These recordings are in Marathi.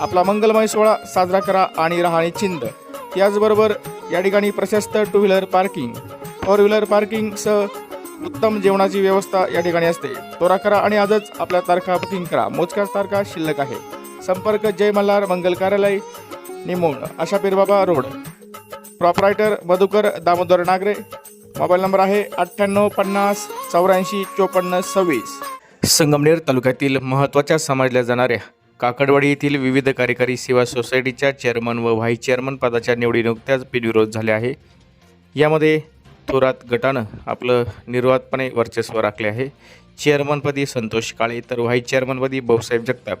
आपला मंगलमय सोहळा साजरा करा आणि राहा निश्चिंत याचबरोबर या ठिकाणी प्रशस्त two wheeler parking four wheeler पार्किंगसह उत्तम जेवणाची व्यवस्था या ठिकाणी असते. तोरा करा आणि आजच आपल्या तारखा बुकिंग करा. मोजक्याच तारखा शिल्लक आहे. संपर्क जय मल्हार मंगल कार्यालय निमोण आशा Pirbaba road proprietor Madhukar Damodar Nagare. Mobile number आहे अठ्ठ्याण्णव पन्नास चौऱ्याऐंशी चोपन्न सव्वीस. संगमनेर तालुक्यातील महत्त्वाच्या समजल्या जाणाऱ्या काकडवाडी येथील विविध कार्यकारी सेवा सोसायटीच्या चेअरमन व व्हाईस चेअरमन पदाच्या निवडी नुकत्याच बिनविरोध झाल्या आहे. यामध्ये थोरात गटानं आपलं निर्वातपणे वर्चस्व राखले आहे. चेअरमनपदी संतोष काळे तर व्हाईस चेअरमनपदी भाऊसाहेब जगताप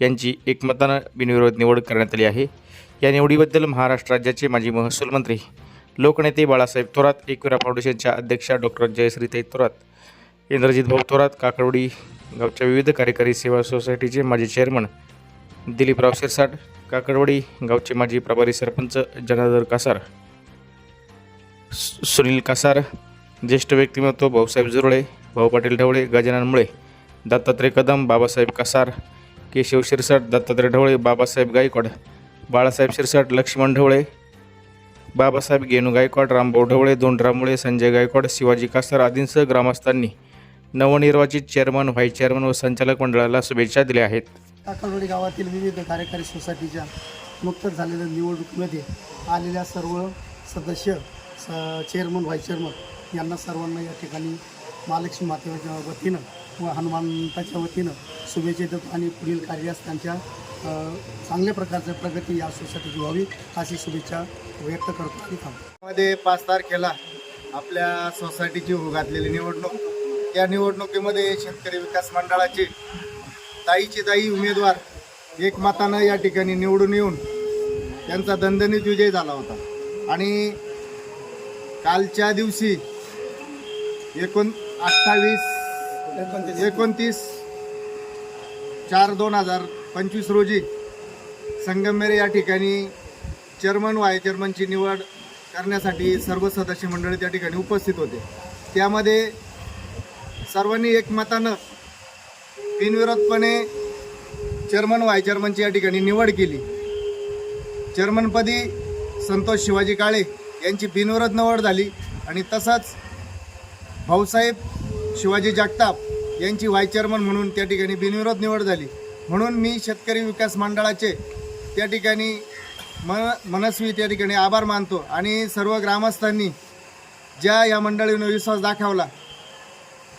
यांची एकमतानं बिनविरोध निवड करण्यात आली आहे. या निवडीबद्दल महाराष्ट्र राज्याचे माजी महसूल मंत्री लोकनेते बाळासाहेब थोरात एकविरा फाउंडेशनच्या अध्यक्षा डॉक्टर जयश्रीताई थोरात इंद्रजित भाऊ थोरात काकडवडी गावच्या विविध कार्यकारी सेवा सोसायटीचे माजी चेअरमन दिलीपराव शिरसाट काकडवाडी गावचे माजी प्रभारी सरपंच जनार्दन कासार सु- सुनील कासार ज्येष्ठ व्यक्तिमत्व भाऊसाहेब जुरळे भाऊ पाटील ढवळे गजानन मुळे दत्तात्रय कदम बाबासाहेब कासार केशव शिरसाट दत्तात्रय ढवळे बाबासाहेब गायकवाड बाळासाहेब शिरसाट लक्ष्मण ढवळे बाबासाहेब गेनू गायकवाड रामभाऊ ढवळे दोंडरामुळे संजय गायकवाड शिवाजी कासार आदींसह ग्रामस्थांनी नवनिर्वाचित चेअरमन व्हाईस चेअरमन व संचालक मंडळाला शुभेच्छा दिल्या आहेत. काकलवाडी गावातील विविध कार्यकारी सोसायटीच्या नुकतंच झालेल्या निवडणुकीमध्ये आलेल्या सर्व सदस्य स चेअरमन व्हाईस चेअरमन यांना सर्वांना या ठिकाणी महालक्ष्मी मातेच्या वतीनं व हनुमंताच्या वतीनं शुभेच्छा देतो आणि पुढील कार्यास त्यांच्या चांगल्या प्रकारच्या प्रगती या सोसायटीची व्हावी अशी शुभेच्छा व्यक्त करतो आणि थांबतो. मध्ये पाच तारखेला आपल्या सोसायटीची होऊ घातलेली निवडणूक त्या निवडणुकीमध्ये शेतकरी विकास मंडळाचे ताईचे ताई उमेदवार एकमतानं या ठिकाणी निवडून येऊन त्यांचा दणदणीत विजय झाला होता. आणि कालच्या दिवशी एकोण अठ्ठावीस एकोणतीस. चार दोन हजार पंचवीस रोजी संगमेर या ठिकाणी चेअरमन व्हाय चेअरमनची निवड करण्यासाठी सर्व सदस्य मंडळी त्या ठिकाणी उपस्थित होते. त्यामध्ये सर्वांनी एकमतानं बिनविरोधपणे चेअरमन व्हाय चेअरमनची या ठिकाणी निवड केली. चेअरमनपदी संतोष शिवाजी काळे यांची बिनविरोध निवड झाली आणि तसंच भाऊसाहेब शिवाजी जगताप यांची व्हाय चेअरमन म्हणून त्या ठिकाणी बिनविरोध निवड झाली. म्हणून मी शेतकरी विकास मंडळाचे त्या ठिकाणी मन मनस्वी त्या ठिकाणी आभार मानतो आणि सर्व ग्रामस्थांनी ज्या या मंडळीनं विश्वास दाखवला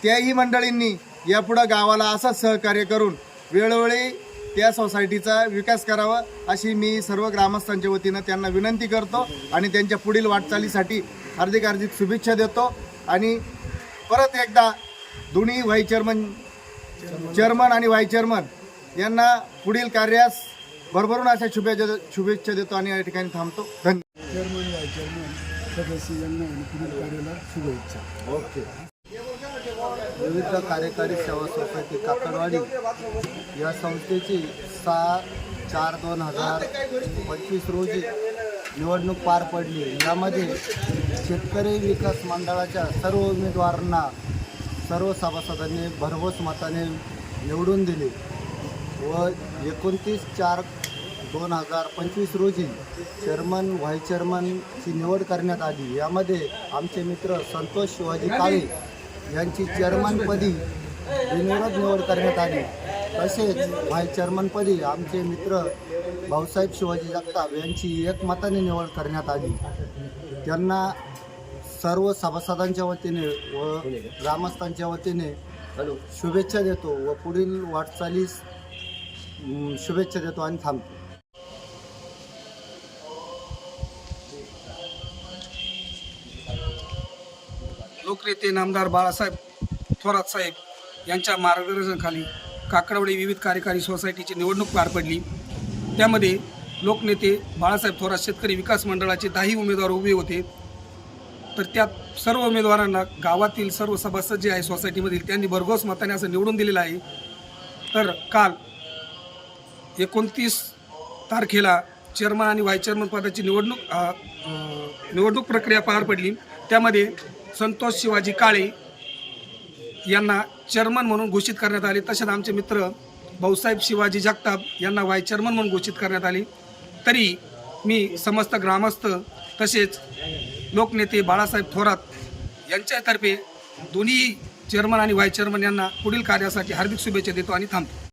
त्याही मंडळींनी यापुढं गावाला असंच सहकार्य करून वेळोवेळी त्या सोसायटीचा विकास करावा अशी मी सर्व ग्रामस्थांच्या वतीनं त्यांना विनंती करतो आणि त्यांच्या पुढील वाटचालीसाठी हार्दिक हार्दिक शुभेच्छा देतो. आणि परत एकदा दोन्ही व्हाईस चेअरमन चेअरमन आणि व्हाईस चेअरमन यांना पुढील कार्यास भरभरून अशा शुभेच्छा शुभेच्छा देतो आणि या ठिकाणी थांबतो. धन्यवाद. चेअरमन व्हाईस चेअरमन सदस्य यांना आणि पुढील कार्याला शुभेच्छा. ओके. विविध कार्यकारी सेवा सोसायटी काकडवाडी या संस्थेची सहा चार दोन हजार पंचवीस रोजी निवडणूक पार पडली. यामध्ये शेतकरी विकास मंडळाच्या सर्व उमेदवारांना सर्व सभासदांनी भरघोस मताने निवडून दिले व एकोणतीस चार दोन हजार पंचवीस रोजी चेअरमन व्हाईस चेअरमनची निवड करण्यात आली. यामध्ये आमचे मित्र संतोष शिवाजी काळे यांची चेअरमनपदी बिनविरोध निवड करण्यात आली. तसेच व्हाईस चेअरमनपदी आमचे मित्र भाऊसाहेब शिवाजी जगताप यांची एकमताने निवड करण्यात आली. त्यांना सर्व सभासदांच्या वतीने व ग्रामस्थांच्या वतीने शुभेच्छा देतो व पुढील वाटचालीस शुभेच्छा देतो आणि थांबतो. लोकनेते नामदार बाळासाहेब थोरात साहेब यांच्या मार्गदर्शनाखाली काकडवडी विविध कार्यकारी सोसायटीची निवडणूक पार पडली. त्यामध्ये लोकनेते बाळासाहेब थोरात शेतकरी विकास मंडळाचे दहाही उमेदवार उभे होते. तर त्यात सर्व उमेदवारांना गावातील सर्व सभासद जे आहे सोसायटीमधील. त्यांनी भरघोस मताने असं निवडून दिलेलं आहे. तर काल एकोणतीस तारखेला चेअरमन आणि व्हाईस चेअरमन पदाची निवडणूक निवडणूक प्रक्रिया पार पडली. त्यामध्ये संतोष शिवाजी काळे यांना चेअरमन म्हणून घोषित करण्यात आले. तसेच आमचे मित्र भाऊसाहेब शिवाजी जगताप यांना वाय चेअरमन म्हणून घोषित करण्यात आले. तरी मी समस्त ग्रामस्थ तसेच लोकनेते बाळासाहेब थोरात यांच्यातर्फे दोन्ही चेअरमन आणि व्हाईस चेअरमन यांना पुढील कार्यासाठी हार्दिक शुभेच्छा देतो आणि थांबतो.